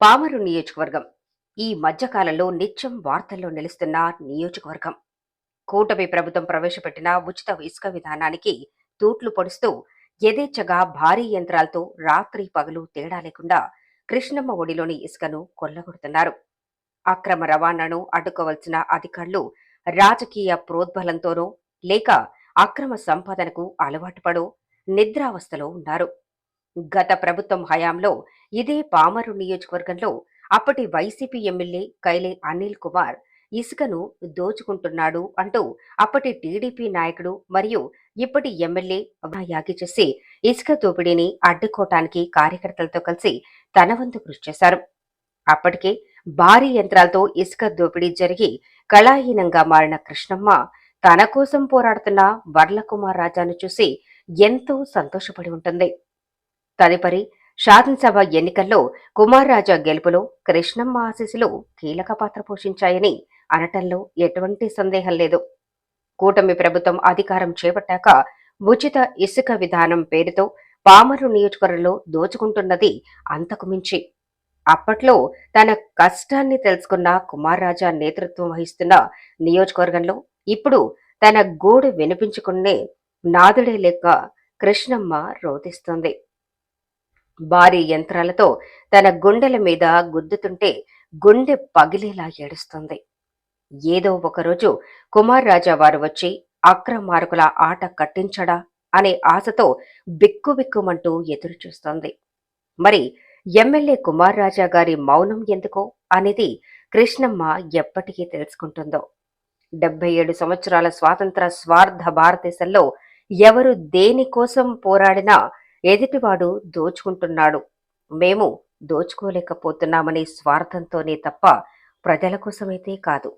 పామరు నియోజకవర్గం. ఈ మధ్యకాలంలో నిత్యం వార్తల్లో నిలుస్తున్న నియోజకవర్గం. కూటమి ప్రభుత్వం ప్రవేశపెట్టిన ఉచిత ఇసుక విధానానికి తూట్లు పొడుస్తూ యథేచ్ఛగా భారీ యంత్రాలతో రాత్రి పగలు తేడా లేకుండా కృష్ణమ్మ ఒడిలోని ఇసుకను కొల్లగొడుతున్నారు. అక్రమ రవాణాను అడ్డుకోవలసిన అధికారులు రాజకీయ ప్రోద్బలంతోనో లేక అక్రమ సంపాదనకు అలవాటు పడో నిద్రావస్థలో ఉన్నారు. గత ప్రభుత్వం హయాంలో ఇదే పామరు నియోజకవర్గంలో అప్పటి వైసీపీ ఎమ్మెల్యే కైలే అనిల్ కుమార్ ఇసుకను దోచుకుంటున్నాడు అంటూ అప్పటి టీడీపీ నాయకుడు మరియు ఇప్పటి ఎమ్మెల్యే యాగి చేసి ఇసుక దోపిడీని అడ్డుకోవటానికి కార్యకర్తలతో కలిసి తన వంతు కృషి చేశారు. అప్పటికే భారీ యంత్రాలతో ఇసుక దోపిడీ జరిగి కళాహీనంగా మారిన కృష్ణమ్మ తన కోసం పోరాడుతున్న వర్లకుమార్ రాజాను చూసి ఎంతో సంతోషపడి ఉంటుంది. తదుపరి శాసనసభ ఎన్నికల్లో కుమార్ రాజా గెలుపులో కృష్ణమ్మ ఆశీస్సులు కీలక పాత్ర పోషించాయని అనటంలో ఎటువంటి సందేహం లేదు. కూటమి ప్రభుత్వం అధికారం చేపట్టాక ఉచిత ఇసుక విధానం పేరుతో పామరు నియోజకవర్గంలో దోచుకుంటున్నది అంతకు మించి. అప్పట్లో తన కష్టాన్ని తెలుసుకున్న కుమార్ రాజా నేతృత్వం వహిస్తున్న నియోజకవర్గంలో ఇప్పుడు తన గోడు వినిపించుకునే నాదుడే లేక కృష్ణమ్మ రోధిస్తుంది. భారీ యంత్రాలతో తన గుండెల మీద గుద్దుతుంటే గుండె పగిలేలా ఏడుస్తుంది. ఏదో ఒకరోజు కుమార్ రాజా వారు వచ్చి అక్రమార్కుల ఆట కట్టించడా? అనే ఆశతో బిక్కుబిక్కుమంటూ ఎదురుచూస్తోంది. మరి ఎమ్మెల్యే కుమార్ రాజా గారి మౌనం ఎందుకో? అనేది కృష్ణమ్మ ఎప్పటికీ తెలుసుకుంటుందో. డెబ్బై ఏడు సంవత్సరాల స్వాతంత్ర స్వార్థ భారతదేశంలో ఎవరు దేనికోసం పోరాడినా ఎదుటివాడు దోచుకుంటున్నాడు. మేము దోచుకోలేకపోతున్నామనే స్వార్థంతోనే తప్ప ప్రజల కోసమైతే కాదు.